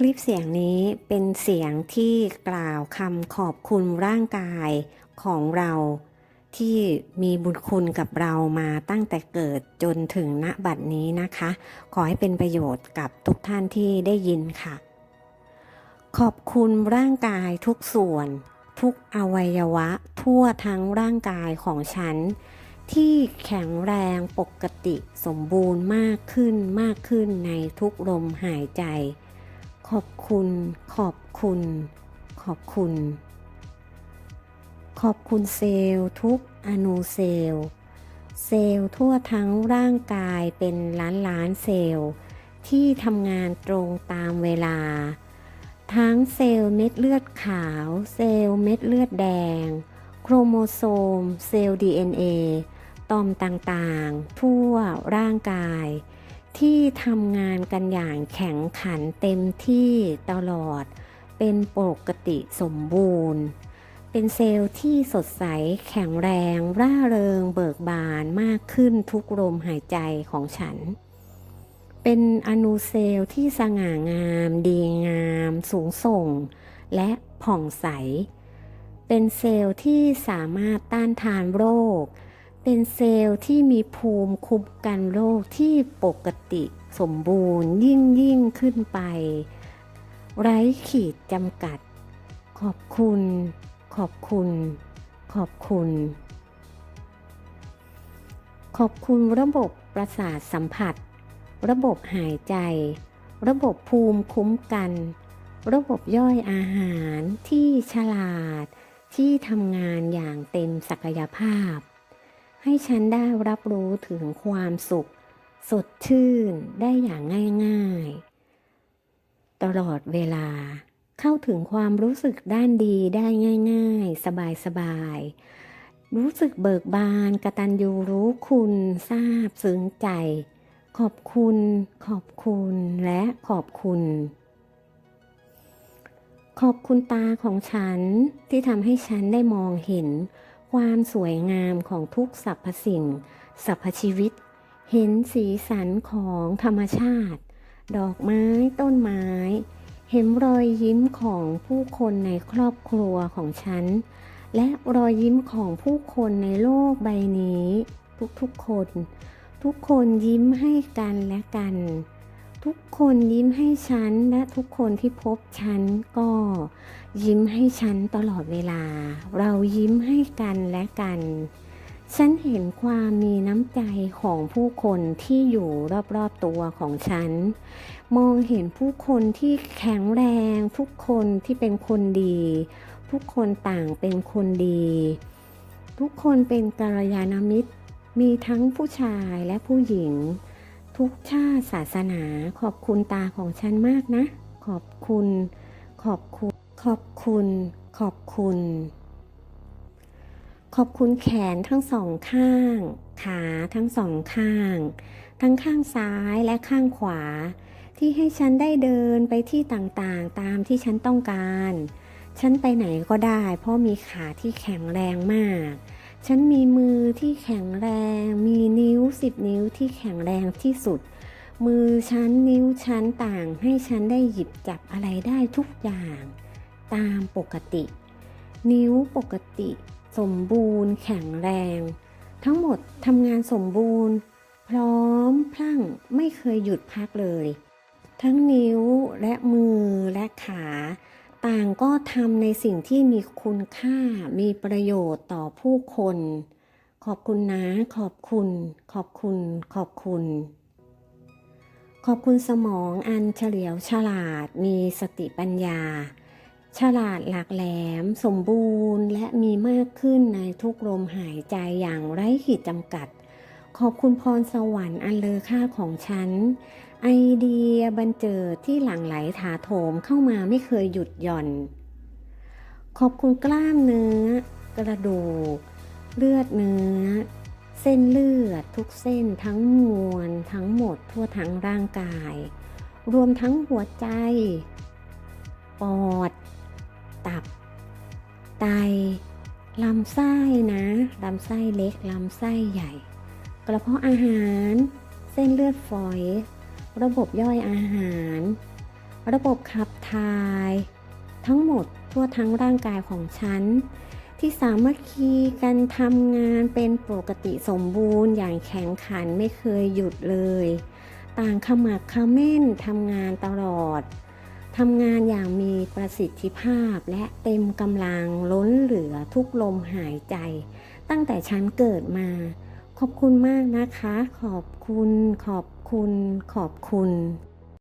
คลิปเสียงนี้เป็นเสียงที่กล่าวคำขอบคุณร่างกายของเราที่มีบุญคุณกับเรามาตั้งแต่เกิดจนถึงณบัดนี้นะคะ ขอให้เป็นประโยชน์กับทุกท่านที่ได้ยินค่ะ ขอบคุณร่างกายทุกส่วน ทุกอวัยวะทั่วทั้งร่างกายของฉัน ที่แข็งแรงปกติสมบูรณ์มากขึ้นมากขึ้นในทุกลมหายใจ ขอบคุณ ขอบคุณ ขอบคุณ ขอบคุณเซลล์ทุกอนุเซลล์ เซลล์ทั่วทั้งร่างกายเป็นล้านล้านเซลล์ ที่ทำงานตรงตามเวลา ทั้งเซลล์เม็ดเลือดขาว เซลล์เม็ดเลือดแดง โครโมโซม เซลล์ DNA ตอมต่างๆ ทั่วร่างกาย ที่ทำงานกันอย่างแข็งขันเต็มที่ตลอด เป็นปกติสมบูรณ์ เป็นเซลล์ที่สดใสแข็งแรง ร่าเริงเบิกบานมากขึ้นทุกลมหายใจของฉัน เป็นอนูเซลล์ที่สง่างาม ดีงาม สูงส่ง และผ่องใส เป็นเซลล์ที่สามารถต้านทานโรค เป็นเซลล์ที่มีภูมิคุ้มกันโรคที่ปกติสมบูรณ์ยิ่งยิ่งขึ้นไป ไร้ขีดจำกัด ขอบคุณ ขอบคุณ ขอบคุณ ขอบคุณระบบประสาทสัมผัส ระบบหายใจ ระบบภูมิคุ้มกัน ระบบย่อยอาหารที่ฉลาด ที่ทำงานอย่างเต็มศักยภาพ ให้ฉันได้รับรู้ถึงความสุข สดชื่นได้อย่างง่าย ๆ ตลอดเวลา เข้าถึงความรู้สึกด้านดีได้ง่าย ๆ สบายๆ รู้สึกเบิกบานกระตัญญูรู้คุณทราบซึ้งใจ ขอบคุณ ขอบคุณและขอบคุณขอบคุณตาของฉันที่ทำให้ฉันได้มองเห็น ความสวยงามของทุกสรรพสิ่งสรรพชีวิต เห็นสีสันของธรรมชาติ ดอกไม้ต้นไม้ เห็นรอยยิ้มของผู้คนในครอบครัวของฉัน และรอยยิ้มของผู้คนในโลกใบนี้ ทุกๆคน ทุกคนยิ้มให้กันและกัน ทุกคนยิ้มให้ฉันและทุกคนที่พบฉันก็ยิ้มให้ฉันตลอดเวลา เรายิ้มให้กันและกัน ฉันเห็นความมีน้ำใจของผู้คนที่อยู่รอบๆตัวของฉัน มองเห็นผู้คนที่แข็งแรง ทุกคนที่เป็นคนดี ทุกคนต่างเป็นคนดี ทุกคนเป็นกัลยาณมิตร มีทั้งผู้ชายและผู้หญิง ทุกชาติศาสนา ขอบคุณตาของฉันมากนะ ขอบคุณ ขอบคุณ ขอบคุณ ขอบคุณ ขอบคุณแขนทั้งสองข้าง ขาทั้งสองข้าง ทั้งข้างซ้ายและข้างขวา ที่ให้ฉันได้เดินไปที่ต่างๆ ตามที่ฉันต้องการ ฉันไปไหนก็ได้ เพราะมีขาที่แข็งแรงมาก ฉันมีมือที่แข็งแรง มีนิ้วสิบนิ้วที่แข็งแรงที่สุด มือฉันนิ้วฉันต่างให้ฉันได้หยิบจับอะไรได้ทุกอย่าง ตามปกติ นิ้วปกติ สมบูรณ์ แข็งแรง ทั้งหมดทำงานสมบูรณ์ พร้อมพลั่งไม่เคยหยุดพักเลย ทั้งนิ้วและมือและขา ต่างก็ทำในสิ่งที่มีคุณค่า มีประโยชน์ต่อผู้คน ขอบคุณนะ ขอบคุณ ขอบคุณ ขอบคุณ ขอบคุณสมองอันเฉลียวฉลาด มีสติปัญญา ฉลาดหลากแหลม สมบูรณ์ และมีมากขึ้นในทุกลมหายใจอย่างไร้ขีดจำกัด ขอบคุณพรสวรรค์อันเลอค่าของฉัน ไอเดียบันเจิดที่หลั่งไหลถาโถมเข้ามาไม่เคยหยุดหย่อน ขอบคุณกล้ามเนื้อ กระดูก เลือดเนื้อ เส้นเลือดทุกเส้นทั้งมวลทั้งหมดทั่วทั้งร่างกาย รวมทั้งหัวใจ ปอด ตับ ไตลำไส้นะ ลำไส้เล็ก ลำไส้ใหญ่ กระเพาะอาหาร เส้นเลือดฝอย ระบบย่อยอาหาร ระบบขับถ่าย ทั้งหมดทั่วทั้งร่างกายของฉัน ที่สามัคคีกันทำงานเป็นปกติสมบูรณ์อย่างแข็งขันไม่เคยหยุดเลย ต่างขมักขม้นทำงานตลอดทำงานอย่างมีประสิทธิภาพและเต็มกำลังล้นเหลือทุกลมหายใจ ตั้งแต่ฉันเกิดมา ขอบคุณมากนะคะ ขอบคุณ ขอบคุณ ขอบคุณ